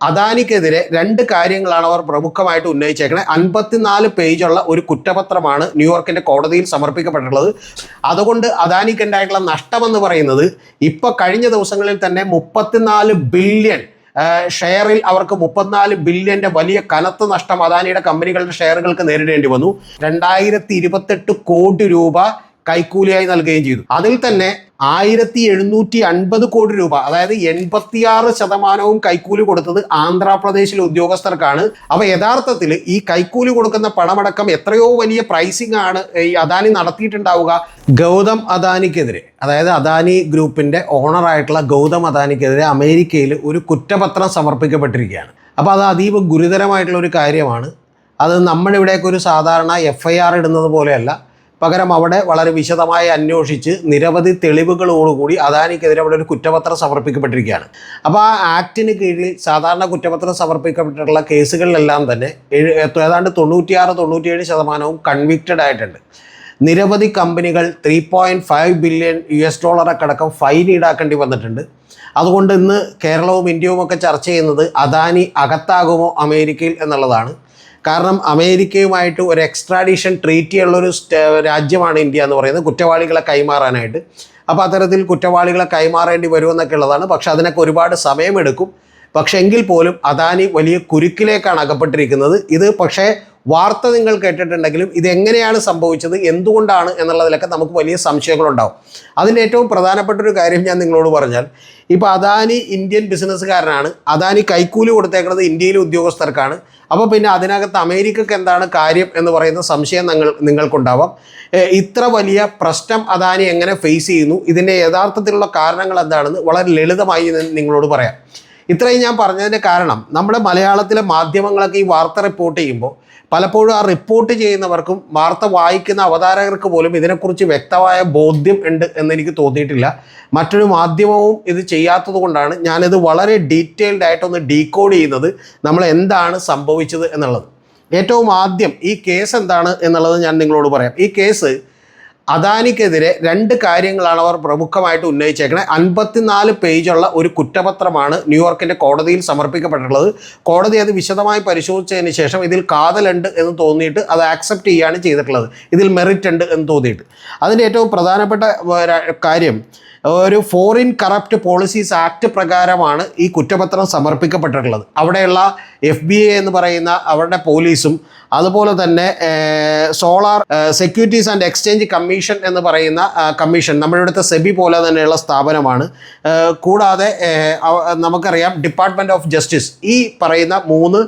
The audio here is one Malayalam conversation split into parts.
അദാനിക്കെതിരെ രണ്ട് കാര്യങ്ങളാണ് അവർ പ്രമുഖമായിട്ട് ഉന്നയിച്ചേക്കുന്നത് അൻപത്തിനാല് പേജുള്ള ഒരു കുറ്റപത്രമാണ് ന്യൂയോർക്കിന്റെ കോടതിയിൽ സമർപ്പിക്കപ്പെട്ടിട്ടുള്ളത്. അതുകൊണ്ട് അദാനിക്കുണ്ടായിട്ടുള്ള നഷ്ടമെന്ന് പറയുന്നത് ഇപ്പൊ കഴിഞ്ഞ ദിവസങ്ങളിൽ തന്നെ മുപ്പത്തിനാല് ബില്യൺ ഷെയറിൽ അവർക്ക് മുപ്പത്തിനാല് ബില്യന്റെ വലിയ കനത്ത നഷ്ടം അദാനിയുടെ കമ്പനികളുടെ ഷെയറുകൾക്ക് നേരിടേണ്ടി വന്നു. രണ്ടായിരത്തി കോടി രൂപ കൈക്കൂലിയായി നൽകുകയും ചെയ്തു. അതിൽ തന്നെ ആയിരത്തി എഴുന്നൂറ്റി അൻപത് കോടി രൂപ അതായത് എൺപത്തിയാറ് ശതമാനവും കൈക്കൂലി കൊടുത്തത് ആന്ധ്രാപ്രദേശിലെ ഉദ്യോഗസ്ഥർക്കാണ്. അപ്പൊ യഥാർത്ഥത്തിൽ ഈ കൈക്കൂലി കൊടുക്കുന്ന പണമടക്കം എത്രയോ വലിയ പ്രൈസിംഗ് ആണ് ഈ അദാനി നടത്തിയിട്ടുണ്ടാവുക. ഗൗതം അദാനിക്കെതിരെ അതായത് അദാനി ഗ്രൂപ്പിന്റെ ഓണറായിട്ടുള്ള ഗൗതം അദാനിക്കെതിരെ അമേരിക്കയിൽ ഒരു കുറ്റപത്രം സമർപ്പിക്കപ്പെട്ടിരിക്കുകയാണ്. അപ്പോൾ അത് അതീവ ഗുരുതരമായിട്ടുള്ള ഒരു കാര്യമാണ്. അത് നമ്മുടെ ഇവിടെയൊക്കെ ഒരു സാധാരണ എഫ് ഐ ആർ ഇടുന്നത് പോലെയല്ല പകരം അവിടെ വളരെ വിശദമായി അന്വേഷിച്ച് നിരവധി തെളിവുകളോടുകൂടി അദാനിക്കെതിരെ അവിടെ ഒരു കുറ്റപത്രം സമർപ്പിക്കപ്പെട്ടിരിക്കുകയാണ്. അപ്പോൾ ആ ആക്ടിന് കീഴിൽ സാധാരണ കുറ്റപത്രം സമർപ്പിക്കപ്പെട്ടിട്ടുള്ള കേസുകളിലെല്ലാം തന്നെ ഏതാണ്ട് തൊണ്ണൂറ്റിയാറ് തൊണ്ണൂറ്റിയേഴ് ശതമാനവും കൺവിക്റ്റഡ് ആയിട്ടുണ്ട്. നിരവധി കമ്പനികൾ three point five billion U S ഡോളറൊക്കെ അടക്കം ഫൈൻ ഈടാക്കേണ്ടി വന്നിട്ടുണ്ട്. അതുകൊണ്ട് ഇന്ന് കേരളവും ഇന്ത്യയും ഒക്കെ ചർച്ച ചെയ്യുന്നത് അദാനി അകത്താകുമോ അമേരിക്കയിൽ എന്നുള്ളതാണ്. കാരണം അമേരിക്കയുമായിട്ട് ഒരു എക്സ്ട്രാഡീഷൻ ട്രീറ്റിയുള്ള ഒരു രാജ്യമാണ് ഇന്ത്യ എന്ന് പറയുന്നത്. കുറ്റവാളികളെ കൈമാറാനായിട്ട്. അപ്പോൾ അത്തരത്തിൽ കുറ്റവാളികളെ കൈമാറേണ്ടി വരുമെന്നൊക്കെ ഉള്ളതാണ്. പക്ഷേ അതിനൊക്കെ ഒരുപാട് സമയമെടുക്കും. പക്ഷെ എങ്കിൽ പോലും അദാനി വലിയ കുരുക്കിലേക്കാണ് അകപ്പെട്ടിരിക്കുന്നത്. ഇത് പക്ഷേ വാർത്ത നിങ്ങൾ കേട്ടിട്ടുണ്ടെങ്കിലും ഇത് എങ്ങനെയാണ് സംഭവിച്ചത് എന്തുകൊണ്ടാണ് എന്നുള്ളതിലൊക്കെ നമുക്ക് വലിയ സംശയങ്ങളുണ്ടാവും. അതിന്റെ ഏറ്റവും പ്രധാനപ്പെട്ട ഒരു കാര്യം ഞാൻ നിങ്ങളോട് പറഞ്ഞാൽ ഇപ്പോൾ അദാനി ഇന്ത്യൻ ബിസിനസ്സുകാരനാണ്. അദാനി കൈക്കൂലി കൊടുത്തേക്കുന്നത് ഇന്ത്യയിലെ ഉദ്യോഗസ്ഥർക്കാണ്. അപ്പോൾ പിന്നെ അതിനകത്ത് അമേരിക്കക്ക് എന്താണ് കാര്യം എന്ന് പറയുന്ന സംശയം നിങ്ങൾ നിങ്ങൾക്കുണ്ടാവാം. ഇത്ര വലിയ പ്രശ്നം അദാനി എങ്ങനെ ഫേസ് ചെയ്യുന്നു? ഇതിന്റെ യഥാർത്ഥത്തിലുള്ള കാരണങ്ങൾ എന്താണെന്ന് വളരെ ലളിതമായി നിങ്ങളോട് പറയാം. ഇത്രയും ഞാൻ പറഞ്ഞതിന്റെ കാരണം നമ്മുടെ മലയാളത്തിലെ മാധ്യമങ്ങളൊക്കെ ഈ വാർത്ത റിപ്പോർട്ട് ചെയ്യുമ്പോൾ പലപ്പോഴും ആ റിപ്പോർട്ട് ചെയ്യുന്നവർക്കും വാർത്ത വായിക്കുന്ന അവതാരകർക്ക് പോലും ഇതിനെക്കുറിച്ച് വ്യക്തമായ ബോധ്യം ഉണ്ട് എന്ന് എനിക്ക് തോന്നിയിട്ടില്ല. മറ്റൊരു മാധ്യമവും ഇത് ചെയ്യാത്തത് കൊണ്ടാണ് ഞാനിത് വളരെ ഡീറ്റെയിൽഡ് ആയിട്ടൊന്ന് ഡീകോഡ് ചെയ്യുന്നത് നമ്മൾ എന്താണ് സംഭവിച്ചത് എന്നുള്ളത്. ഏറ്റവും ആദ്യം ഈ കേസ് എന്താണ് എന്നുള്ളത് ഞാൻ നിങ്ങളോട് പറയാം. ഈ കേസ് അദാനിക്കെതിരെ രണ്ട് കാര്യങ്ങളാണ് അവർ പ്രമുഖമായിട്ട് ഉന്നയിച്ചേക്കുന്നത് അൻപത്തിനാല് പേജുള്ള ഒരു കുറ്റപത്രമാണ് ന്യൂയോർക്കിന്റെ കോടതിയിൽ സമർപ്പിക്കപ്പെട്ടിട്ടുള്ളത്. കോടതി അത് വിശദമായി പരിശോധിച്ചതിന് ശേഷം ഇതിൽ കാതലുണ്ട് എന്ന് തോന്നിയിട്ട് അത് ആക്സെപ്റ്റ് ചെയ്യുകയാണ് ചെയ്തിട്ടുള്ളത്. ഇതിൽ മെറിറ്റ് ഉണ്ട് എന്ന് തോന്നിയിട്ട്. അതിന്റെ ഏറ്റവും പ്രധാനപ്പെട്ട കാര്യം ഒരു ഫോറിൻ കറപ്റ്റ് പോളിസീസ് ആക്ട് പ്രകാരമാണ് ഈ കുറ്റപത്രം സമർപ്പിക്കപ്പെട്ടിട്ടുള്ളത്. അവിടെയുള്ള എഫ് ബി എ എന്ന് പറയുന്ന അവരുടെ പോലീസും അതുപോലെ തന്നെ solar securities and exchange commission എന്ന് പറയുന്ന കമ്മീഷൻ നമ്മുടെ ഇവിടുത്തെ സെബി പോലെ തന്നെയുള്ള സ്ഥാപനമാണ്. കൂടാതെ നമുക്കറിയാം ഡിപ്പാർട്ട്മെന്റ് ഓഫ് ജസ്റ്റിസ് ഈ പറയുന്ന മൂന്ന്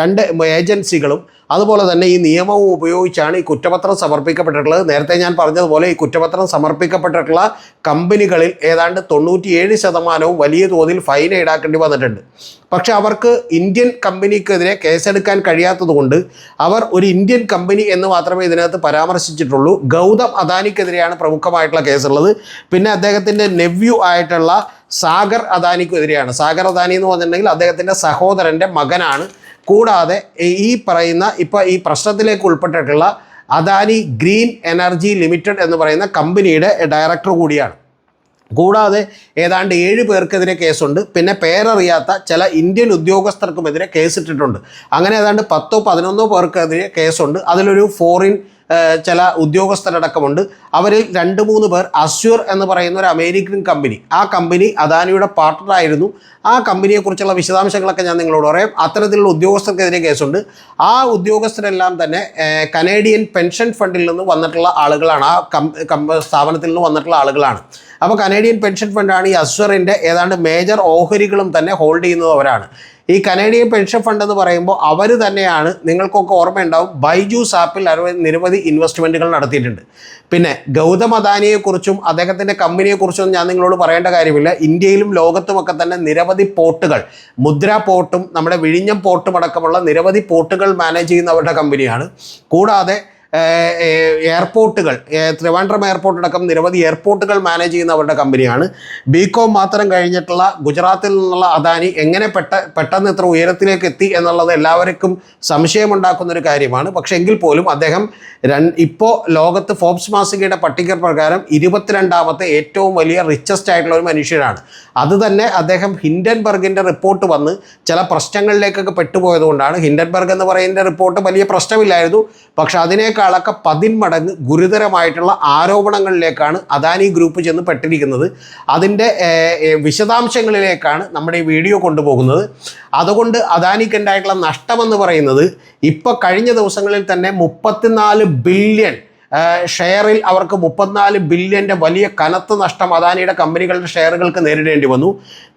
രണ്ട് ഏജൻസികളും അതുപോലെ തന്നെ ഈ നിയമവും ഉപയോഗിച്ചാണ് ഈ കുറ്റപത്രം സമർപ്പിക്കപ്പെട്ടിട്ടുള്ളത്. നേരത്തെ ഞാൻ പറഞ്ഞതുപോലെ ഈ കുറ്റപത്രം സമർപ്പിക്കപ്പെട്ടിട്ടുള്ള കമ്പനികളിൽ ഏതാണ്ട് തൊണ്ണൂറ്റിയേഴ് ശതമാനവും വലിയ തോതിൽ ഫൈൻ ഈടാക്കേണ്ടി വന്നിട്ടുണ്ട്. പക്ഷേ അവർക്ക് ഇന്ത്യൻ കമ്പനിക്കെതിരെ കേസെടുക്കാൻ കഴിയാത്തതുകൊണ്ട് അവർ ഒരു ഇന്ത്യൻ കമ്പനി എന്ന് മാത്രമേ ഇതിനകത്ത് പരാമർശിച്ചിട്ടുള്ളൂ. ഗൗതം അദാനിക്കെതിരെയാണ് പ്രമുഖമായിട്ടുള്ള കേസുള്ളത്. പിന്നെ അദ്ദേഹത്തിന്റെ നെവ്യൂ ആയിട്ടുള്ള സാഗർ അദാനിക്കെതിരെയാണ്. സാഗർ അദാനി എന്ന് പറഞ്ഞിട്ടുണ്ടെങ്കിൽ അദ്ദേഹത്തിന്റെ സഹോദരന്റെ മകനാണ്. കൂടാതെ ഈ പറയുന്ന ഇപ്പോൾ ഈ പ്രശ്നത്തിലേക്ക് ഉൾപ്പെട്ടിട്ടുള്ള അദാനി ഗ്രീൻ എനർജി ലിമിറ്റഡ് എന്ന് പറയുന്ന കമ്പനിയുടെ ഡയറക്ടർ കൂടിയാണ്. കൂടാതെ ഏതാണ്ട് ഏഴ് പേർക്കെതിരെ കേസുണ്ട്. പിന്നെ പേരറിയാത്ത ചില ഇന്ത്യൻ ഉദ്യോഗസ്ഥർക്കുമെതിരെ കേസിട്ടിട്ടുണ്ട്. അങ്ങനെ ഏതാണ്ട് പത്തോ പതിനൊന്നോ പേർക്കെതിരെ കേസുണ്ട്. അതിലൊരു ഫോറിൻ ചില ഉദ്യോഗസ്ഥരടക്കമുണ്ട്. അവരിൽ രണ്ട് മൂന്ന് പേർ അസ്യൂർ എന്ന് പറയുന്ന ഒരു അമേരിക്കൻ കമ്പനി. ആ കമ്പനി അദാനിയുടെ പാർട്ട്ണറായിരുന്നു ആ കമ്പനിയെക്കുറിച്ചുള്ള വിശദാംശങ്ങളൊക്കെ ഞാൻ നിങ്ങളോട് പറയാം. അത്തരത്തിലുള്ള ഉദ്യോഗസ്ഥർക്കെതിരെ കേസുണ്ട്. ആ ഉദ്യോഗസ്ഥരെല്ലാം തന്നെ കനേഡിയൻ പെൻഷൻ ഫണ്ടിൽ നിന്ന് വന്നിട്ടുള്ള ആളുകളാണ്. ആ സ്ഥാപനത്തിൽ നിന്ന് വന്നിട്ടുള്ള ആളുകളാണ്. അപ്പോൾ കനേഡിയൻ പെൻഷൻ ഫണ്ടാണ് ഈ അസ്വറിന്റെ ഏതാണ്ട് മേജർ ഓഹരികളും തന്നെ ഹോൾഡ് ചെയ്യുന്നത് അവരാണ് ഈ കനേഡിയൻ പെൻഷൻ ഫണ്ട് എന്ന് പറയുമ്പോൾ അവർ തന്നെയാണ് നിങ്ങൾക്കൊക്കെ ഓർമ്മയുണ്ടാവും ബൈജൂസ് ആപ്പിൽ നിരവധി ഇൻവെസ്റ്റ്മെന്റുകൾ നടത്തിയിട്ടുണ്ട്. പിന്നെ ഗൗതം അദാനിയെക്കുറിച്ചും അദ്ദേഹത്തിന്റെ കമ്പനിയെക്കുറിച്ചും ഞാൻ നിങ്ങളോട് പറയേണ്ട കാര്യമില്ല. ഇന്ത്യയിലും ലോകത്തുമൊക്കെ തന്നെ നിരവധി പോർട്ടുകൾ മുദ്ര പോർട്ടും നമ്മുടെ വിഴിഞ്ഞം പോർട്ടും അടക്കമുള്ള നിരവധി പോർട്ടുകൾ മാനേജ് ചെയ്യുന്ന അവരുടെ കമ്പനിയാണ്. കൂടാതെ എയർപോർട്ടുകൾ ട്രിവാൻഡ്രം എയർപോർട്ട് അടക്കം നിരവധി എയർപോർട്ടുകൾ മാനേജ് ചെയ്യുന്ന അവരുടെ കമ്പനിയാണ്. ബികോം മാത്രം കഴിഞ്ഞിട്ടുള്ള ഗുജറാത്തിൽ നിന്നുള്ള അദാനി എങ്ങനെ പെട്ട പെട്ടെന്ന് ഇത്ര ഉയരത്തിലേക്ക് എത്തി എന്നുള്ളത് എല്ലാവർക്കും സംശയമുണ്ടാക്കുന്ന ഒരു കാര്യമാണ്. പക്ഷേ എങ്കിൽ പോലും അദ്ദേഹം ഇപ്പോൾ ലോകത്ത് ഫോബ്സ് മാസികയുടെ പട്ടിക പ്രകാരം ഇരുപത്തിരണ്ടാമത്തെ ഏറ്റവും വലിയ റിച്ചസ്റ്റ് ആയിട്ടുള്ള ഒരു മനുഷ്യനാണ്. അത് തന്നെ അദ്ദേഹം ഹിൻഡൻബർഗിന്റെ റിപ്പോർട്ട് വന്ന് ചില പ്രശ്നങ്ങളിലേക്കൊക്കെ പെട്ടുപോയതുകൊണ്ടാണ്. ഹിൻഡൻബർഗ് എന്ന് പറയുന്ന റിപ്പോർട്ട് വലിയ പ്രശ്നമില്ലായിരുന്നു. പക്ഷെ അതിനേക്കാളൊക്കെ പതിന്മടങ്ങ് ഗുരുതരമായിട്ടുള്ള ആരോപണങ്ങളിലേക്കാണ് അദാനി ഗ്രൂപ്പ് ചെന്ന് പെട്ടിരിക്കുന്നത്. അതിന്റെ വിശദാംശങ്ങളിലേക്കാണ് നമ്മുടെ ഈ വീഡിയോ കൊണ്ടുപോകുന്നത്. അതുകൊണ്ട് അദാനിക്ക് ഉണ്ടായിട്ടുള്ള നഷ്ടമെന്ന് പറയുന്നത് ഇപ്പോൾ കഴിഞ്ഞ ദിവസങ്ങളിൽ തന്നെ മുപ്പത്തിനാല് ബില്യൺ ഷെയറിൽ അവർക്ക് മുപ്പത്തിനാല് ബില്യന്റെ വലിയ കനത്ത നഷ്ടം അദാനിയുടെ കമ്പനികളുടെ ഷെയറുകൾക്ക് നേരിടേണ്ടി വന്നു.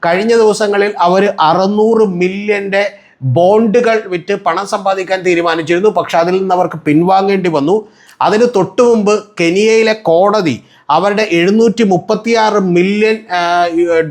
കഴിഞ്ഞ ദിവസങ്ങളിൽ അവർ അറുന്നൂറ് മില്യന്റെ ബോണ്ടുകൾ വിറ്റ് പണം സമ്പാദിക്കാൻ തീരുമാനിച്ചിരുന്നു. പക്ഷെ അതിൽ നിന്ന് അവർക്ക് പിൻവാങ്ങേണ്ടി വന്നു. അതിന് തൊട്ടു മുമ്പ് കെനിയയിലെ കോടതി അവരുടെ എഴുന്നൂറ്റി മുപ്പത്തിയാറ് മില്യൺ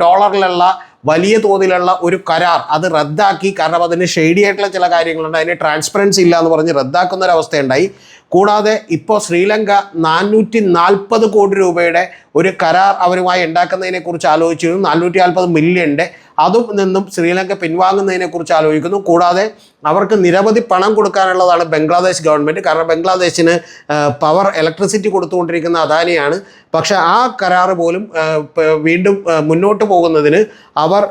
ഡോളറിലുള്ള വലിയ തോതിലുള്ള ഒരു കരാർ അത് റദ്ദാക്കി. കാരണം അതിന് ഷെയ്ഡി ആയിട്ടുള്ള ചില കാര്യങ്ങളുണ്ട്. അതിന് ട്രാൻസ്പെറൻസി ഇല്ല എന്ന് പറഞ്ഞ് റദ്ദാക്കുന്ന ഒരു കൂടാതെ ഇപ്പോൾ ശ്രീലങ്ക നാനൂറ്റി നാൽപ്പത് കോടി രൂപയുടെ ഒരു കരാർ അവരുമായി ഉണ്ടാക്കുന്നതിനെ കുറിച്ച് ആലോചിച്ചിരുന്നു. നാനൂറ്റി നാൽപ്പത് മില്യന്റെ അതും നിന്നും ശ്രീലങ്ക പിൻവാങ്ങുന്നതിനെ കുറിച്ച് ആലോചിക്കുന്നു. കൂടാതെ അവർക്ക് നിരവധി പണം കൊടുക്കാനുള്ളതാണ് ബംഗ്ലാദേശ് ഗവൺമെന്റ് കാരണം ബംഗ്ലാദേശിന് പവർ ഇലക്ട്രിസിറ്റി കൊടുത്തുകൊണ്ടിരിക്കുന്ന അദാനിയാണ്. പക്ഷേ ആ കരാർ പോലും വീണ്ടും മുന്നോട്ട് പോകുന്നതിന് അവർ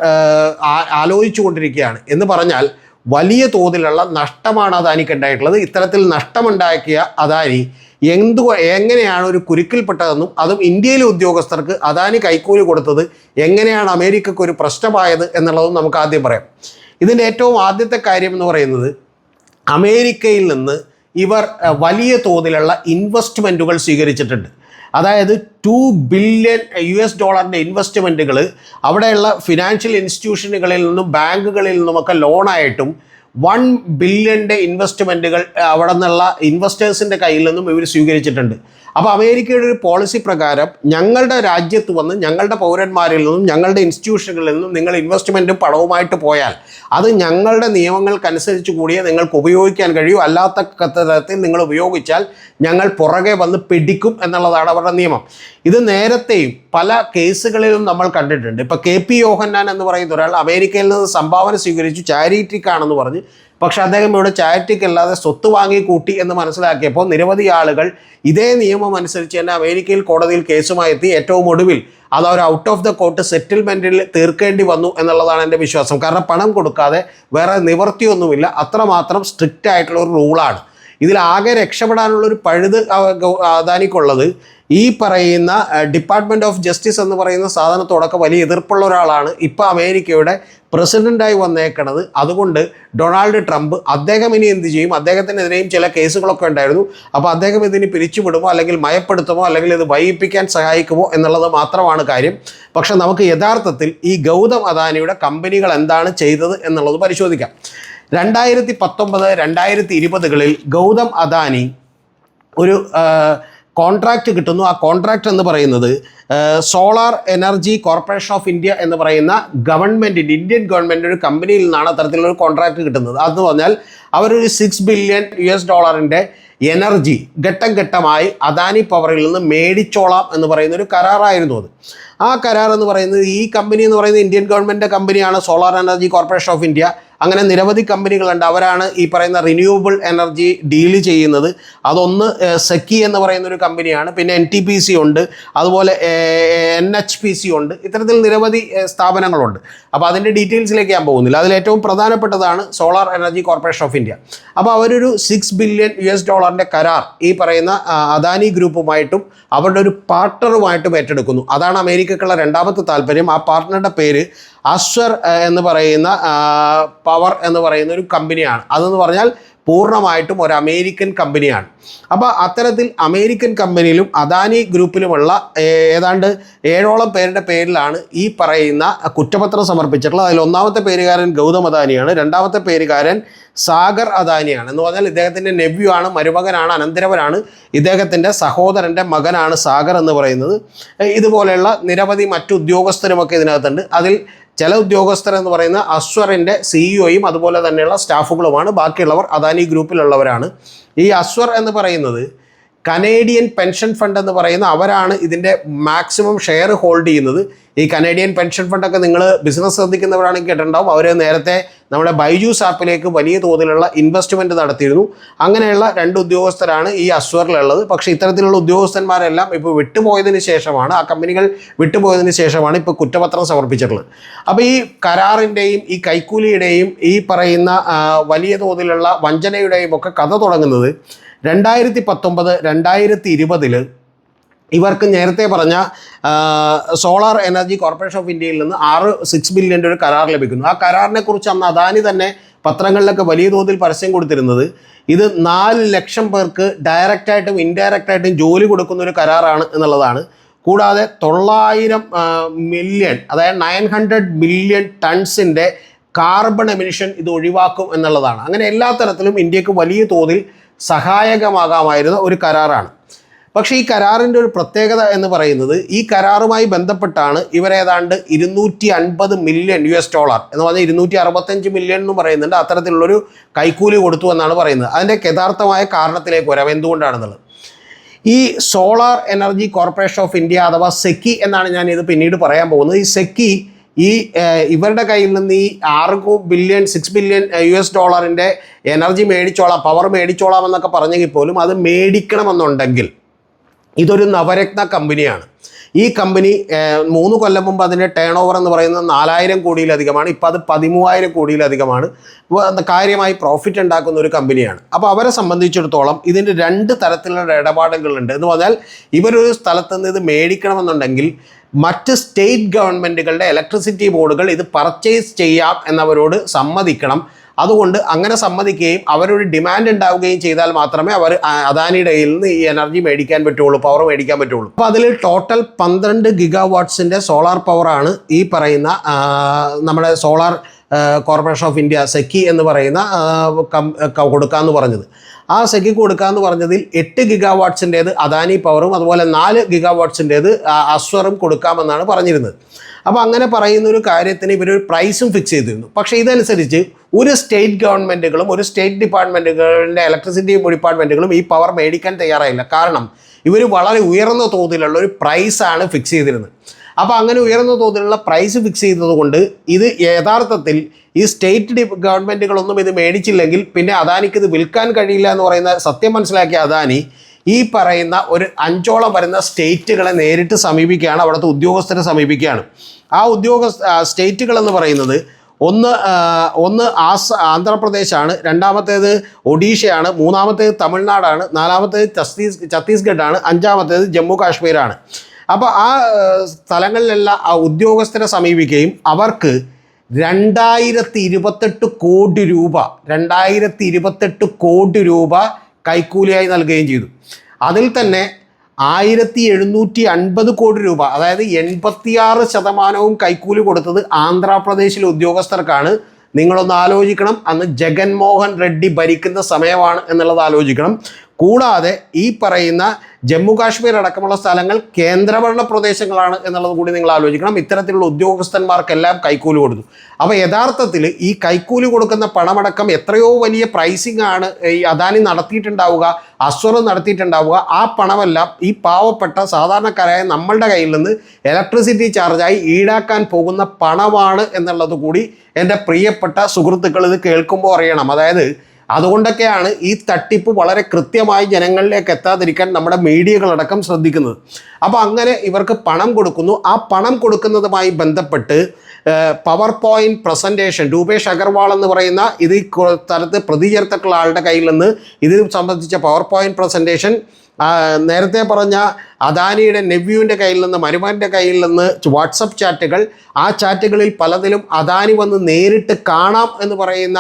ആലോചിച്ചു കൊണ്ടിരിക്കുകയാണ് എന്ന് പറഞ്ഞാൽ വലിയ തോതിലുള്ള നഷ്ടമാണ് അദാനിക്ക് ഉണ്ടായിട്ടുള്ളത് ഇത്തരത്തിൽ നഷ്ടമുണ്ടാക്കിയ അദാനി എന്തു എങ്ങനെയാണ് ഒരു കുരുക്കിൽപ്പെട്ടതെന്നും അതും ഇന്ത്യയിലെ ഉദ്യോഗസ്ഥർക്ക് അദാനി കൈക്കൂലി കൊടുത്തത് എങ്ങനെയാണ് അമേരിക്കക്ക് ഒരു പ്രശ്നമായത് എന്നുള്ളതും നമുക്ക് ആദ്യം പറയാം. ഇതിന്റെ ഏറ്റവും ആദ്യത്തെ കാര്യം എന്ന് പറയുന്നത് അമേരിക്കയിൽ നിന്ന് ഇവർ വലിയ തോതിലുള്ള ഇൻവെസ്റ്റ്മെന്റുകൾ സ്വീകരിച്ചിട്ടുണ്ട്. അതായത് ടു ബില്യൺ യു എസ് ഡോളറിന്റെ ഇൻവെസ്റ്റ്മെന്റുകൾ അവിടെയുള്ള ഫിനാൻഷ്യൽ ഇൻസ്റ്റിറ്റ്യൂഷനുകളിൽ നിന്നും ബാങ്കുകളിൽ നിന്നുമൊക്കെ ലോണായിട്ടും വൺ ബില്യന്റെ ഇൻവെസ്റ്റ്മെന്റുകൾ അവിടെ നിന്നുള്ള ഇൻവെസ്റ്റേഴ്സിന്റെ കയ്യിൽ നിന്നും ഇവർ സ്വീകരിച്ചിട്ടുണ്ട്. അപ്പോൾ അമേരിക്കയുടെ ഒരു പോളിസി പ്രകാരം ഞങ്ങളുടെ രാജ്യത്ത് വന്ന് ഞങ്ങളുടെ പൗരന്മാരിൽ നിന്നും ഞങ്ങളുടെ ഇൻസ്റ്റിറ്റ്യൂഷനുകളിൽ നിന്നും നിങ്ങൾ ഇൻവെസ്റ്റ്മെന്റും പണവുമായിട്ട് പോയാൽ അത് ഞങ്ങളുടെ നിയമങ്ങൾക്കനുസരിച്ച് കൂടിയേ നിങ്ങൾക്ക് ഉപയോഗിക്കാൻ കഴിയൂ. അല്ലാത്ത തരത്തിൽ നിങ്ങൾ ഉപയോഗിച്ചാൽ ഞങ്ങൾ പുറകെ വന്ന് പിടിക്കും എന്നുള്ളതാണ് അവരുടെ നിയമം. ഇത് നേരത്തെയും പല കേസുകളിലും നമ്മൾ കണ്ടിട്ടുണ്ട്. ഇപ്പോൾ കെ പി യോഹന്നാൻ എന്ന് പറയുന്ന ഒരാൾ അമേരിക്കയിൽ നിന്ന് സംഭാവന സ്വീകരിച്ചു. ചാരിറ്റിക്കാണെന്ന് പറഞ്ഞ് പക്ഷെ അദ്ദേഹം ഇവിടെ ചാരിറ്റിക്ക് അല്ലാതെ സ്വത്ത് വാങ്ങി കൂട്ടി എന്ന് മനസ്സിലാക്കിയപ്പോൾ നിരവധി ആളുകൾ ഇതേ നിയമം അനുസരിച്ച് തന്നെ അമേരിക്കയിൽ കോടതിയിൽ കേസുമായി എത്തി. ഏറ്റവും ഒടുവിൽ അത് അവർ ഔട്ട് ഓഫ് ദ കോർട്ട് സെറ്റിൽമെന്റിൽ തീർക്കേണ്ടി വന്നു എന്നുള്ളതാണ് എന്റെ വിശ്വാസം. കാരണം പണം കൊടുക്കാതെ വേറെ നിവർത്തിയൊന്നുമില്ല അത്രമാത്രം സ്ട്രിക്റ്റ് ആയിട്ടുള്ള ഒരു റൂളാണ് ഇതിലാകെ രക്ഷപ്പെടാനുള്ള ഒരു പഴുത് അദാനിക്കുള്ളത് ഈ പറയുന്ന ഡിപ്പാർട്ട്മെന്റ് ഓഫ് ജസ്റ്റിസ് എന്ന് പറയുന്ന സാധനത്തോടൊക്കെ വലിയ എതിർപ്പുള്ള ഒരാളാണ് ഇപ്പോൾ അമേരിക്കയുടെ പ്രസിഡന്റായി വന്നേക്കണത്. അതുകൊണ്ട് ഡൊണാൾഡ് ട്രംപ് അദ്ദേഹം ഇനി എന്ത് ചെയ്യും? അദ്ദേഹത്തിനെതിരെയും ചില കേസുകളൊക്കെ ഉണ്ടായിരുന്നു. അപ്പോൾ അദ്ദേഹം ഇതിന് പിരിച്ചുവിടുമോ അല്ലെങ്കിൽ മയപ്പെടുത്തുമോ അല്ലെങ്കിൽ ഇത് വൈകിപ്പിക്കാൻ സഹായിക്കുമോ എന്നുള്ളത് മാത്രമാണ് കാര്യം. പക്ഷേ നമുക്ക് യഥാർത്ഥത്തിൽ ഈ ഗൗതം അദാനിയുടെ കമ്പനികൾ എന്താണ് ചെയ്തത് എന്നുള്ളത് പരിശോധിക്കാം. രണ്ടായിരത്തി പത്തൊമ്പത് രണ്ടായിരത്തി ഇരുപതുകളിൽ ഗൗതം അദാനി ഒരു കോൺട്രാക്റ്റ് കിട്ടുന്നു. ആ കോൺട്രാക്റ്റ് എന്ന് പറയുന്നത് solar energy corporation of India എന്ന് പറയുന്ന ഗവൺമെന്റിന്റെ ഇന്ത്യൻ ഗവൺമെന്റ് ഒരു കമ്പനിയിൽ നിന്നാണ് അത്തരത്തിലുള്ള ഒരു കോൺട്രാക്റ്റ് കിട്ടുന്നത്. അതെന്ന് പറഞ്ഞാൽ അവരൊരു സിക്സ് ബില്യൺ യു എസ് ഡോളറിന്റെ എനർജി ഘട്ടം ഘട്ടമായി അദാനി പവറിൽ നിന്ന് മേടിച്ചോളാം എന്ന് പറയുന്ന ഒരു കരാറായിരുന്നു അത്. ആ കരാർ എന്ന് പറയുന്നത് ഈ കമ്പനി എന്ന് പറയുന്നത് ഇന്ത്യൻ ഗവൺമെന്റിന്റെ കമ്പനിയാണ് solar energy corporation of India അങ്ങനെ നിരവധി കമ്പനികളുണ്ട്. അവരാണ് ഈ പറയുന്ന റിന്യൂവബിൾ എനർജി ഡീൽ ചെയ്യുന്നത്. അതൊന്ന് സെക്കി എന്ന് പറയുന്ന ഒരു കമ്പനിയാണ്. പിന്നെ എൻ ടി പി സി ഉണ്ട്. അതുപോലെ എൻ എച്ച് പി സി ഉണ്ട്. ഇത്തരത്തിൽ നിരവധി സ്ഥാപനങ്ങളുണ്ട്. അപ്പോൾ അതിന്റെ ഡീറ്റെയിൽസിലേക്ക് ഞാൻ പോകുന്നില്ല. അതിൽ ഏറ്റവും പ്രധാനപ്പെട്ടതാണ് solar energy corporation of India അപ്പോൾ അവരൊരു സിക്സ് ബില്യൺ യു എസ് ഡോളറിന്റെ കരാർ ഈ പറയുന്ന അദാനി ഗ്രൂപ്പുമായിട്ടും അവരുടെ ഒരു പാർട്ണറുമായിട്ടും ഏറ്റെടുക്കുന്നു. അതാണ് അമേരിക്കക്കുള്ള രണ്ടാമത്തെ താല്പര്യം. ആ പാർട്ണറുടെ പേര് അസ്വർ ആ, എന്ന് പറയുന്ന പവർ എന്ന് പറയുന്ന ഒരു കമ്പനിയാണ്. അതെന്ന് പറഞ്ഞാൽ പൂർണമായിട്ടും ഒരു അമേരിക്കൻ കമ്പനിയാണ്. അപ്പോൾ അത്തരത്തിൽ അമേരിക്കൻ കമ്പനിയിലും അദാനി ഗ്രൂപ്പിലുമുള്ള ഏതാണ്ട് ഏഴോളം പേരുടെ പേരിലാണ് ഈ പറയുന്ന കുറ്റപത്രം സമർപ്പിച്ചിട്ടുള്ളത്. അതിൽ ഒന്നാമത്തെ പേരുകാരൻ ഗൗതം അദാനിയാണ്. രണ്ടാമത്തെ പേരുകാരൻ സാഗർ അദാനിയാണ്. എന്ന് പറഞ്ഞാൽ ഇദ്ദേഹത്തിന്റെ നെവ്യു ആണ് മരുമകനാണ് അനന്തരവനാണ്. ഇദ്ദേഹത്തിന്റെ സഹോദരന്റെ മകനാണ് സാഗർ എന്ന് പറയുന്നത്. ഇതുപോലെയുള്ള നിരവധി മറ്റു ഉദ്യോഗസ്ഥരുമൊക്കെ ഇതിനകത്തുണ്ട്. അതിൽ ചില ഉദ്യോഗസ്ഥർ എന്ന് പറയുന്ന അസ്വറിന്റെ സിഇഒയും അതുപോലെ തന്നെയുള്ള സ്റ്റാഫുകളുമാണ്. ബാക്കിയുള്ളവർ അദാനി ഗ്രൂപ്പിലുള്ളവരാണ്. ഈ അസ്വർ എന്ന് പറയുന്നത് കനേഡിയൻ പെൻഷൻ ഫണ്ട് എന്ന് പറയുന്ന അവരാണ് ഇതിന്റെ മാക്സിമം ഷെയർ ഹോൾഡ് ചെയ്യുന്നത്. ഈ കനേഡിയൻ പെൻഷൻ ഫണ്ടൊക്കെ നിങ്ങൾ ബിസിനസ് ശ്രദ്ധിക്കുന്നവരാണെങ്കിൽ കേട്ടിട്ടുണ്ടാവും. അവർ നേരത്തെ നമ്മുടെ ബൈജൂസ് ആപ്പിലേക്ക് വലിയ തോതിലുള്ള ഇൻവെസ്റ്റ്മെന്റ് നടത്തിയിരുന്നു. അങ്ങനെയുള്ള രണ്ട് ഉദ്യോഗസ്ഥരാണ് ഈ അസ്വറിലുള്ളത്. പക്ഷേ ഇത്തരത്തിലുള്ള ഉദ്യോഗസ്ഥന്മാരെല്ലാം ഇപ്പോൾ വിട്ടുപോയതിന് ശേഷമാണ് ആ കമ്പനികൾ വിട്ടുപോയതിന് ശേഷമാണ് ഇപ്പോൾ കുറ്റപത്രം സമർപ്പിച്ചിട്ടുള്ളത്. അപ്പോൾ ഈ കരാറിന്റെയും ഈ കൈക്കൂലിയുടെയും ഈ പറയുന്ന വലിയ തോതിലുള്ള വഞ്ചനയുടെയും ഒക്കെ കഥ തുടങ്ങുന്നത് രണ്ടായിരത്തി പത്തൊമ്പത് രണ്ടായിരത്തി ഇരുപതിൽ ഇവർക്ക് നേരത്തെ പറഞ്ഞ സോളാർ എനർജി കോർപ്പറേഷൻ ഓഫ് ഇന്ത്യയിൽ നിന്ന് ആറ് സിക്സ് ബില്യന്റെ ഒരു കരാർ ലഭിക്കുന്നു. ആ കരാറിനെ കുറിച്ച് അന്ന് അദാനി തന്നെ പത്രങ്ങളിലൊക്കെ വലിയ തോതിൽ പരസ്യം കൊടുത്തിരുന്നത് ഇത് നാല് ലക്ഷം പേർക്ക് ഡയറക്റ്റായിട്ടും ഇൻഡയറക്റ്റായിട്ടും ജോലി കൊടുക്കുന്ന ഒരു കരാറാണ് എന്നുള്ളതാണ്. കൂടാതെ തൊള്ളായിരം മില്യൺ അതായത് നയൻ ഹൺഡ്രഡ് മില്യൺ ടൺസിന്റെ കാർബൺ എമിഷൻ ഇത് ഒഴിവാക്കും എന്നുള്ളതാണ്. അങ്ങനെ എല്ലാ തരത്തിലും ഇന്ത്യയ്ക്ക് വലിയ തോതിൽ സഹായകമാകാമായിരുന്ന ഒരു കരാറാണ്. പക്ഷേ ഈ കരാറിന്റെ ഒരു പ്രത്യേകത എന്ന് പറയുന്നത് ഈ കരാറുമായി ബന്ധപ്പെട്ടാണ് ഇവരേതാണ്ട് ഇരുന്നൂറ്റി അൻപത് മില്യൺ യു എസ് ഡോളർ എന്ന് പറഞ്ഞാൽ ഇരുന്നൂറ്റി അറുപത്തഞ്ച് മില്യൺ എന്ന് പറയുന്നുണ്ട്. അത്തരത്തിലുള്ളൊരു കൈക്കൂലി കൊടുത്തു എന്നാണ് പറയുന്നത്. അതിന്റെ യഥാർത്ഥമായ കാരണത്തിലേക്ക് വരാം. എന്തുകൊണ്ടാണെന്നുള്ളത്? ഈ solar energy corporation of India അഥവാ സെക്കി എന്നാണ് ഞാൻ ഇത് പിന്നീട് പറയാൻ പോകുന്നത്. ഈ സെക്കി ഈ ഇവരുടെ കയ്യിൽ നിന്ന് ഈ ആറ് billion six billion U S ഡോളറിന്റെ എനർജി മേടിച്ചോളാം പവർ മേടിച്ചോളാം എന്നൊക്കെ പറഞ്ഞെങ്കിൽ പോലും അത് മേടിക്കണമെന്നുണ്ടെങ്കിൽ ഇതൊരു നവരത്ന കമ്പനിയാണ്. ഈ കമ്പനി മൂന്ന് കൊല്ലം മുമ്പ് അതിന്റെ ടേൺ ഓവർ എന്ന് പറയുന്നത് നാലായിരം കോടിയിലധികമാണ് ഇപ്പോൾ അത് പതിമൂവായിരം കോടിയിലധികമാണ്. കാര്യമായി പ്രോഫിറ്റ് ഉണ്ടാക്കുന്ന ഒരു കമ്പനിയാണ്. അപ്പോൾ അവരെ സംബന്ധിച്ചിടത്തോളം ഇതിന്റെ രണ്ട് തരത്തിലുള്ള ഇടപാടുകളുണ്ട്. എന്ന് പറഞ്ഞാൽ ഇവരൊരു സ്ഥലത്ത് നിന്ന് ഇത് മേടിക്കണമെന്നുണ്ടെങ്കിൽ മറ്റ് സ്റ്റേറ്റ് ഗവൺമെന്റുകളുടെ ഇലക്ട്രിസിറ്റി ബോർഡുകൾ ഇത് പർച്ചേസ് ചെയ്യാം എന്നവരോട് സമ്മതിക്കണം. അതുകൊണ്ട് അങ്ങനെ സമ്മതിക്കുകയും അവരൊരു ഡിമാൻഡ് ഉണ്ടാവുകയും ചെയ്താൽ മാത്രമേ അവർ അദാനിയുടെ കയ്യിൽ നിന്ന് ഈ എനർജി മേടിക്കാൻ പറ്റുള്ളൂ പവർ മേടിക്കാൻ പറ്റുള്ളൂ. അപ്പോൾ അതിൽ ടോട്ടൽ പന്ത്രണ്ട് ഗിഗാ വാട്ട്സിന്റെ സോളാർ പവറാണ് ഈ പറയുന്ന നമ്മുടെ solar corporation of India SECI എന്ന് പറയുന്ന കൊടുക്കാമെന്ന് പറഞ്ഞത്. ആ സെക്കി കൊടുക്കാമെന്ന് പറഞ്ഞതിൽ എട്ട് ഗിഗാ വാട്ട്സിന്റേത് അദാനി പവറും അതുപോലെ നാല് ഗിഗാ വാട്ട്സിന്റേത് അസ്വറും കൊടുക്കാമെന്നാണ് പറഞ്ഞിരുന്നത്. അപ്പോൾ അങ്ങനെ പറയുന്ന ഒരു കാര്യത്തിന് ഇവരൊരു പ്രൈസും ഫിക്സ് ചെയ്തിരുന്നു. പക്ഷേ ഇതനുസരിച്ച് ഒരു സ്റ്റേറ്റ് ഗവൺമെന്റുകളും ഒരു സ്റ്റേറ്റ് ഡിപ്പാർട്ട്മെന്റുകളുടെ ഇലക്ട്രിസിറ്റി ഡിപ്പാർട്ട്മെന്റുകളും ഈ പവർ മേടിക്കാൻ തയ്യാറായില്ല. കാരണം ഇവർ വളരെ ഉയർന്ന തോതിലുള്ള ഒരു പ്രൈസാണ് ഫിക്സ് ചെയ്തിരുന്നത്. അപ്പോൾ അങ്ങനെ ഉയർന്ന തോതിലുള്ള പ്രൈസ് ഫിക്സ് ചെയ്തതുകൊണ്ട് ഇത് യഥാർത്ഥത്തിൽ ഈ സ്റ്റേറ്റ് ഗവൺമെന്റുകളൊന്നും ഇത് മേടിച്ചില്ലെങ്കിൽ പിന്നെ അദാനിക്ക് ഇത് വിൽക്കാൻ കഴിയില്ല എന്ന് പറയുന്ന സത്യം മനസ്സിലാക്കിയ അദാനി ഈ പറയുന്ന ഒരു അഞ്ചോളം വരുന്ന സ്റ്റേറ്റുകളെ നേരിട്ട് സമീപിക്കുകയാണ് അവിടുത്തെ ഉദ്യോഗസ്ഥരെ സമീപിക്കുകയാണ്. ആ ഉദ്യോഗസ്ഥ സ്റ്റേറ്റുകളെന്ന് പറയുന്നത് ഒന്ന് ഒന്ന് ആസ് ആന്ധ്രാപ്രദേശാണ് രണ്ടാമത്തേത് ഒഡീഷയാണ് മൂന്നാമത്തേത് തമിഴ്നാടാണ് നാലാമത്തേത് ഛത്തീസ് ഛത്തീസ്ഗഡാണ് അഞ്ചാമത്തേത് ജമ്മു കാശ്മീരാണ്. അപ്പോൾ ആ സ്ഥലങ്ങളിലെല്ലാം ആ ഉദ്യോഗസ്ഥരെ സമീപിക്കുകയും അവർക്ക് രണ്ടായിരത്തി ഇരുപത്തെട്ട് കോടി രൂപ രണ്ടായിരത്തി ഇരുപത്തെട്ട് കോടി രൂപ കൈക്കൂലിയായി നൽകുകയും ചെയ്തു. അതിൽ തന്നെ ആയിരത്തി എഴുന്നൂറ്റി അൻപത് കോടി രൂപ അതായത് എൺപത്തിയാറ് ശതമാനവും കൈക്കൂലി കൊടുത്തത് ആന്ധ്രാപ്രദേശിലെ ഉദ്യോഗസ്ഥർക്കാണ്. നിങ്ങളൊന്ന് ആലോചിക്കണം അന്ന് ജഗൻമോഹൻ റെഡ്ഡി ഭരിക്കുന്ന സമയമാണ് എന്നുള്ളത് ആലോചിക്കണം. കൂടാതെ ഈ പറയുന്ന ജമ്മു കാശ്മീർ അടക്കമുള്ള സ്ഥലങ്ങൾ കേന്ദ്രഭരണ പ്രദേശങ്ങളാണ് എന്നുള്ളത് കൂടി നിങ്ങൾ ആലോചിക്കണം. ഇത്തരത്തിലുള്ള ഉദ്യോഗസ്ഥന്മാർക്കെല്ലാം കൈക്കൂലി കൊടുത്തു. അപ്പോൾ യഥാർത്ഥത്തിൽ ഈ കൈക്കൂലി കൊടുക്കുന്ന പണമടക്കം എത്രയോ വലിയ പ്രൈസിംഗ് ആണ് ഈ അദാനി നടത്തിയിട്ടുണ്ടാവുക അസ്വർ നടത്തിയിട്ടുണ്ടാവുക. ആ പണമെല്ലാം ഈ പാവപ്പെട്ട സാധാരണക്കാരായ നമ്മളുടെ കയ്യിൽ നിന്ന് ഇലക്ട്രിസിറ്റി ചാർജായി ഈടാക്കാൻ പോകുന്ന പണമാണ് എന്നുള്ളത് കൂടി എന്റെ പ്രിയപ്പെട്ട സുഹൃത്തുക്കൾ ഇത് കേൾക്കുമ്പോൾ അറിയണം. അതായത് അതുകൊണ്ടൊക്കെയാണ് ഈ തട്ടിപ്പ് വളരെ കൃത്യമായി ജനങ്ങളിലേക്ക് എത്താതിരിക്കാൻ നമ്മുടെ മീഡിയകളടക്കം ശ്രദ്ധിക്കുന്നത്. അപ്പോൾ അങ്ങനെ ഇവർക്ക് പണം കൊടുക്കുന്നു. ആ പണം കൊടുക്കുന്നതുമായി ബന്ധപ്പെട്ട് power point presentation Rupesh Agarwal എന്ന് പറയുന്ന ഇത് സ്ഥലത്ത് പ്രതി ചേർത്തിട്ടുള്ള ആളുടെ കയ്യിൽ നിന്ന് ഇത് സംബന്ധിച്ച പവർ പോയിന്റ് പ്രസന്റേഷൻ നേരത്തെ പറഞ്ഞ അദാനിയുടെ നെവ്യുവിന്റെ കയ്യിൽ നിന്ന് മരുമാന്റെ കയ്യിൽ നിന്ന് വാട്സപ്പ് ചാറ്റുകൾ ആ ചാറ്റുകളിൽ പലതിലും അദാനി വന്ന് നേരിട്ട് കാണാം എന്ന് പറയുന്ന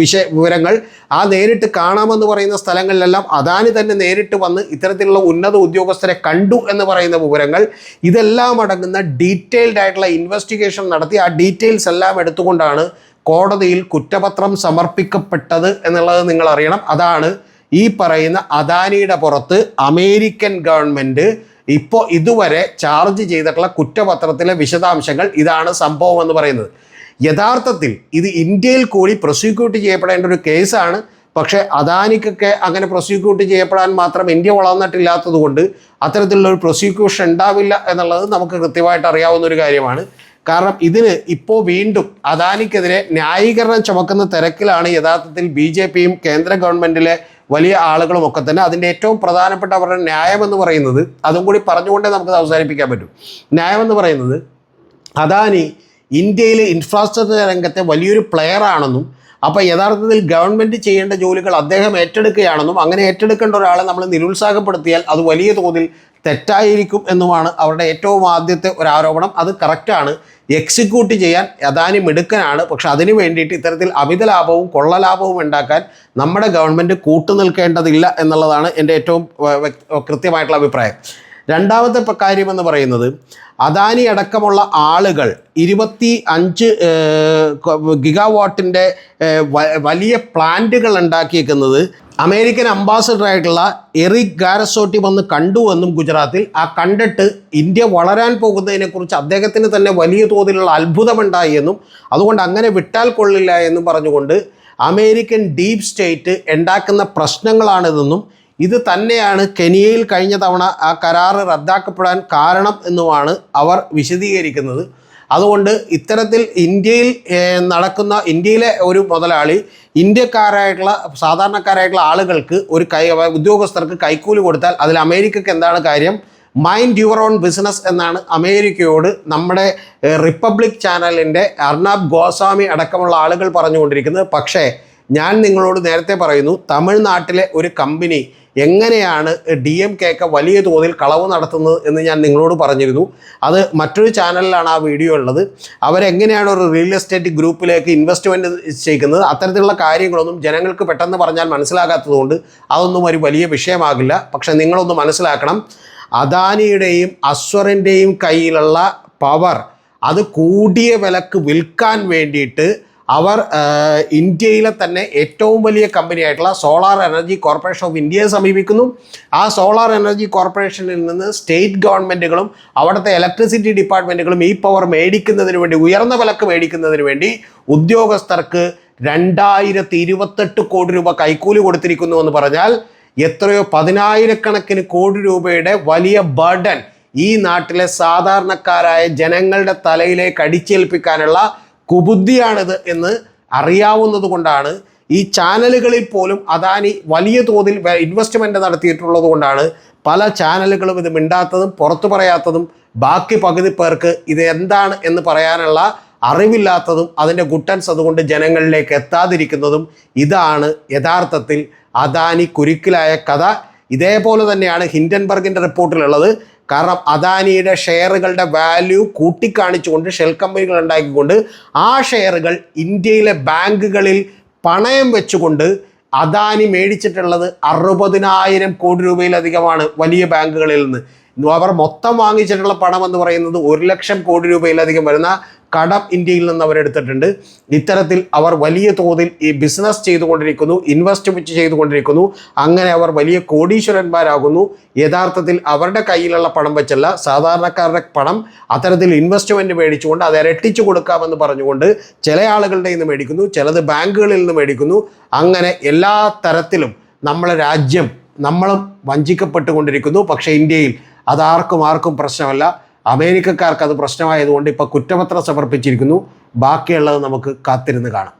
വിഷയ വിവരങ്ങൾ. ആ നേരിട്ട് കാണാമെന്ന് പറയുന്ന സ്ഥലങ്ങളിലെല്ലാം അദാനി തന്നെ നേരിട്ട് വന്ന് ഇത്തരത്തിലുള്ള ഉന്നത ഉദ്യോഗസ്ഥരെ കണ്ടു എന്ന് പറയുന്ന വിവരങ്ങൾ. ഇതെല്ലാം അടങ്ങുന്ന ഡീറ്റെയിൽഡ് ആയിട്ടുള്ള ഇൻവെസ്റ്റിഗേഷൻ നടത്തി ആ ഡീറ്റെയിൽസ് എല്ലാം എടുത്തുകൊണ്ടാണ് കോടതിയിൽ കുറ്റപത്രം സമർപ്പിക്കപ്പെട്ടത് എന്നുള്ളത് നിങ്ങൾ അറിയണം അതാണ് ഈ പറയുന്ന അദാനിയുടെ പുറത്ത് അമേരിക്കൻ ഗവൺമെന്റ് ഇപ്പോൾ ഇതുവരെ ചാർജ് ചെയ്തിട്ടുള്ള കുറ്റപത്രത്തിലെ വിശദാംശങ്ങൾ ഇതാണ് സംഭവം എന്ന് പറയുന്നത്. യഥാർത്ഥത്തിൽ ഇത് ഇന്ത്യയിൽ കൂടി പ്രോസിക്യൂട്ട് ചെയ്യപ്പെടേണ്ട ഒരു കേസാണ്. പക്ഷേ അദാനിക്കൊക്കെ അങ്ങനെ പ്രോസിക്യൂട്ട് ചെയ്യപ്പെടാൻ മാത്രം ഇന്ത്യ വളർന്നിട്ടില്ലാത്തത് കൊണ്ട് അത്തരത്തിലുള്ള ഒരു പ്രോസിക്യൂഷൻ ഉണ്ടാവില്ല എന്നുള്ളത് നമുക്ക് കൃത്യമായിട്ട് അറിയാവുന്ന ഒരു കാര്യമാണ്. കാരണം ഇതിന് ഇപ്പോൾ വീണ്ടും അദാനിക്കെതിരെ ന്യായീകരണം ചുമക്കുന്ന തിരക്കിലാണ് യഥാർത്ഥത്തിൽ ബി കേന്ദ്ര ഗവൺമെന്റിലെ വലിയ ആളുകളും ഒക്കെ തന്നെ അതിന്റെ ഏറ്റവും പ്രധാനപ്പെട്ട അവരുടെ ന്യായം എന്ന് പറയുന്നത് അതും കൂടി പറഞ്ഞുകൊണ്ടേ നമുക്ക് അവസാനിപ്പിക്കാൻ പറ്റും. ന്യായം എന്ന് പറയുന്നത് അദാനി ഇന്ത്യയിലെ ഇൻഫ്രാസ്ട്രക്ചർ രംഗത്തെ വലിയൊരു പ്ലെയർ ആണെന്നും അപ്പോൾ യഥാർത്ഥത്തിൽ ഗവൺമെന്റ് ചെയ്യേണ്ട ജോലികൾ അദ്ദേഹം ഏറ്റെടുക്കുകയാണെന്നും അങ്ങനെ ഏറ്റെടുക്കേണ്ട ഒരാളെ നമ്മൾ നിരുത്സാഹപ്പെടുത്തിയാൽ അത് വലിയ തോതിൽ തെറ്റായിരിക്കും എന്നുമാണ് അവരുടെ ഏറ്റവും ആദ്യത്തെ ഒരു ആരോപണം. അത് കറക്റ്റാണ് എക്സിക്യൂട്ട് ചെയ്യാൻ അദാനി മിടുക്കനാണ്. പക്ഷെ അതിനു വേണ്ടിയിട്ട് ഇത്തരത്തിൽ അമിത ലാഭവും കൊള്ള ലാഭവും ഉണ്ടാക്കാൻ നമ്മുടെ ഗവൺമെന്റ് കൂട്ടുനിൽക്കേണ്ടതില്ല എന്നുള്ളതാണ് എന്റെ ഏറ്റവും കൃത്യമായിട്ടുള്ള അഭിപ്രായം. രണ്ടാമത്തെ കാര്യമെന്ന് കാര്യം എന്ന് പറയുന്നത് അദാനി അടക്കമുള്ള ആളുകൾ ഇരുപത്തി അഞ്ച് ഗിഗാവാട്ടിന്റെ വലിയ പ്ലാന്റുകൾ ഉണ്ടാക്കിയേക്കുന്നത് അമേരിക്കൻ അംബാസഡറായിട്ടുള്ള എറിക് ഗാരസോട്ടി വന്ന് കണ്ടുവെന്നും ഗുജറാത്തിൽ. ആ കണ്ടിട്ട് ഇന്ത്യ വളരാൻ പോകുന്നതിനെക്കുറിച്ച് അദ്ദേഹത്തിന് തന്നെ വലിയ തോതിലുള്ള അത്ഭുതമുണ്ടായി എന്നും അതുകൊണ്ട് അങ്ങനെ വിട്ടാൽ കൊള്ളില്ല എന്നും പറഞ്ഞുകൊണ്ട് അമേരിക്കൻ ഡീപ് സ്റ്റേറ്റ് ഉണ്ടാക്കുന്ന പ്രശ്നങ്ങളാണിതെന്നും ഇത് തന്നെയാണ് കെനിയയിൽ കഴിഞ്ഞ തവണ ആ കരാർ റദ്ദാക്കപ്പെടാൻ കാരണം എന്നുമാണ് അവർ വിശദീകരിക്കുന്നത്. അതുകൊണ്ട് ഇത്തരത്തിൽ ഇന്ത്യയിൽ നടക്കുന്ന ഇന്ത്യയിലെ ഒരു മുതലാളി ഇന്ത്യക്കാരായിട്ടുള്ള സാധാരണക്കാരായിട്ടുള്ള ആളുകൾക്ക് ഒരു കൈ ഉദ്യോഗസ്ഥർക്ക് കൈക്കൂലി കൊടുത്താൽ അതിൽ അമേരിക്കക്ക് എന്താണ് കാര്യം? മൈൻഡ് യുവർ ഓൺ ബിസിനസ് എന്നാണ് അമേരിക്കയോട് നമ്മുടെ റിപ്പബ്ലിക് ചാനലിന്റെ അർണാബ് ഗോസ്വാമി അടക്കമുള്ള ആളുകൾ പറഞ്ഞുകൊണ്ടിരിക്കുന്നത്. പക്ഷേ ഞാൻ നിങ്ങളോട് നേരത്തെ പറയുന്നു തമിഴ്നാട്ടിലെ ഒരു കമ്പനി എങ്ങനെയാണ് ഡി എം കെക്ക് വലിയ തോതിൽ കളവ് നടത്തുന്നത് എന്ന് ഞാൻ നിങ്ങളോട് പറഞ്ഞിരുന്നു. അത് മറ്റൊരു ചാനലിലാണ് ആ വീഡിയോ ഉള്ളത്. അവരെങ്ങനെയാണ് ഒരു റിയൽ എസ്റ്റേറ്റ് ഗ്രൂപ്പിലേക്ക് ഇൻവെസ്റ്റ്മെന്റ് ചെയ്യുന്നത് അത്തരത്തിലുള്ള കാര്യങ്ങളൊന്നും ജനങ്ങൾക്ക് പെട്ടെന്ന് പറഞ്ഞാൽ മനസ്സിലാകാത്തതുകൊണ്ട് അതൊന്നും ഒരു വലിയ വിഷയമാകില്ല. പക്ഷെ നിങ്ങളൊന്ന് മനസ്സിലാക്കണം. അദാനിയുടെയും അസ്വറിന്റെയും കയ്യിലുള്ള പവർ അത് കൂടിയ വിലക്ക് വിൽക്കാൻ വേണ്ടിയിട്ട് അവർ ഇന്ത്യയിലെ തന്നെ ഏറ്റവും വലിയ കമ്പനിയായിട്ടുള്ള സോളാർ എനർജി കോർപ്പറേഷൻ ഓഫ് ഇന്ത്യയെ സമീപിക്കുന്നു. ആ സോളാർ എനർജി കോർപ്പറേഷനിൽ നിന്ന് സ്റ്റേറ്റ് ഗവൺമെന്റുകളും അവിടുത്തെ ഇലക്ട്രിസിറ്റി ഡിപ്പാർട്ട്മെന്റുകളും ഈ പവർ മേടിക്കുന്നതിന് വേണ്ടി ഉയർന്ന വിലക്ക് മേടിക്കുന്നതിന് വേണ്ടി ഉദ്യോഗസ്ഥർക്ക് രണ്ടായിരത്തി ഇരുപത്തെട്ട് കോടി രൂപ കൈക്കൂലി കൊടുത്തിരിക്കുന്നു എന്ന് പറഞ്ഞാൽ എത്രയോ പതിനായിരക്കണക്കിന് കോടി രൂപയുടെ വലിയ ബർഡൻ ഈ നാട്ടിലെ സാധാരണക്കാരായ ജനങ്ങളുടെ തലയിലേക്ക് അടിച്ചേൽപ്പിക്കാനുള്ള കുബുദ്ധിയാണിത് എന്ന് അറിയാവുന്നത് കൊണ്ടാണ് ഈ ചാനലുകളിൽ പോലും അദാനി വലിയ തോതിൽ ഇൻവെസ്റ്റ്മെന്റ് നടത്തിയിട്ടുള്ളത് കൊണ്ടാണ് പല ചാനലുകളും ഇത് മിണ്ടാത്തതും പുറത്തു പറയാത്തതും ബാക്കി പകുതി പേർക്ക് ഇത് എന്താണ് എന്ന് പറയാനുള്ള അറിവില്ലാത്തതും അതിന്റെ ഗുട്ടൻസ് അതുകൊണ്ട് ജനങ്ങളിലേക്ക് എത്താതിരിക്കുന്നതും ഇതാണ് യഥാർത്ഥത്തിൽ അദാനി കുരുക്കിലായ കഥ. ഇതേപോലെ തന്നെയാണ് ഹിൻഡൻബർഗിന്റെ റിപ്പോർട്ടിലുള്ളത്. കാരണം അദാനിയുടെ ഷെയറുകളുടെ വാല്യൂ കൂട്ടിക്കാണിച്ചുകൊണ്ട് ഷെൽ കമ്പനികൾ ഉണ്ടാക്കിക്കൊണ്ട് ആ ഷെയറുകൾ ഇന്ത്യയിലെ ബാങ്കുകളിൽ പണയം വെച്ചുകൊണ്ട് അദാനി മേടിച്ചിട്ടുള്ളത് അറുപതിനായിരം കോടി രൂപയിലധികമാണ് വലിയ ബാങ്കുകളിൽ നിന്ന്. അവർ മൊത്തം വാങ്ങിച്ചിട്ടുള്ള പണം എന്ന് പറയുന്നത് ഒരു ലക്ഷം കോടി രൂപയിലധികം വരുന്ന കടം ഇന്ത്യയിൽ നിന്ന് അവരെടുത്തിട്ടുണ്ട് ഇത്തരത്തിൽ അവർ വലിയ തോതിൽ ഈ ബിസിനസ് ചെയ്തുകൊണ്ടിരിക്കുന്നു ഇൻവെസ്റ്റ്മെന്റ് ചെയ്തുകൊണ്ടിരിക്കുന്നു. അങ്ങനെ അവർ വലിയ കോടീശ്വരന്മാരാകുന്നു. യഥാർത്ഥത്തിൽ അവരുടെ കയ്യിലുള്ള പണം വെച്ചല്ല സാധാരണക്കാരുടെ പണം അത്തരത്തിൽ ഇൻവെസ്റ്റ്മെന്റ് മേടിച്ചുകൊണ്ട് അത് ഇരട്ടിച്ചു കൊടുക്കാമെന്ന് പറഞ്ഞുകൊണ്ട് ചില ആളുകളുടെ നിന്ന് മേടിക്കുന്നു ചിലത് ബാങ്കുകളിൽ നിന്ന് മേടിക്കുന്നു. അങ്ങനെ എല്ലാ തരത്തിലും നമ്മളെ രാജ്യം നമ്മളും വഞ്ചിക്കപ്പെട്ടുകൊണ്ടിരിക്കുന്നു. പക്ഷേ ഇന്ത്യയിൽ അതാർക്കും ആർക്കും പ്രശ്നമല്ല. അമേരിക്കക്കാർക്ക് അത് പ്രശ്നമായതുകൊണ്ട് ഇപ്പോൾ കുറ്റപത്രം സമർപ്പിച്ചിരിക്കുന്നു. ബാക്കിയുള്ളത് നമുക്ക് കാത്തിരുന്ന് കാണാം.